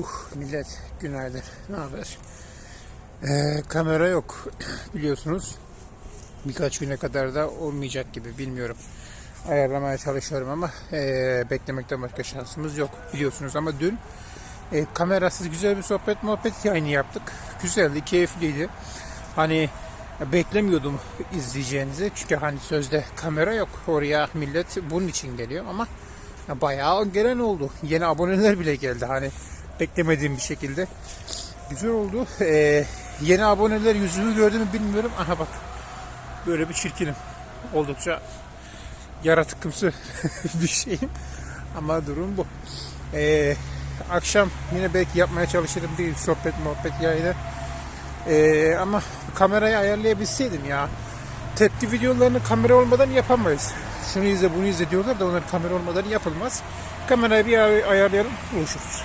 Uh millet günaydın. Ne haber? Ee, kamera yok biliyorsunuz. Birkaç güne kadar da olmayacak gibi bilmiyorum. Ayarlamaya çalışıyorum ama ee, beklemekten başka şansımız yok biliyorsunuz. Ama dün e, kamerasız güzel bir sohbet muhabbet yayını yaptık. Güzeldi, keyifliydi. Hani beklemiyordum izleyeceğinizi. Çünkü hani sözde kamera yok. Oraya millet bunun için geliyor ama ya bayağı gelen oldu. Yeni aboneler bile geldi. Hani beklemediğim bir şekilde. Güzel oldu. Ee, yeni aboneler yüzümü gördü mü bilmiyorum. Aha bak. Böyle bir çirkinim. Oldukça yaratıkımsı bir şeyim. Ama durum bu. Ee, akşam yine belki yapmaya çalışırım bir sohbet muhabbet yayını. Ee, ama kamerayı ayarlayabilseydim ya. Tepki videolarını kamera olmadan yapamayız. Şunu izle bunu izle diyorlar da onlar kamera olmadan yapılmaz. Kamerayı bir ay- ayarlayalım. Buluşuruz.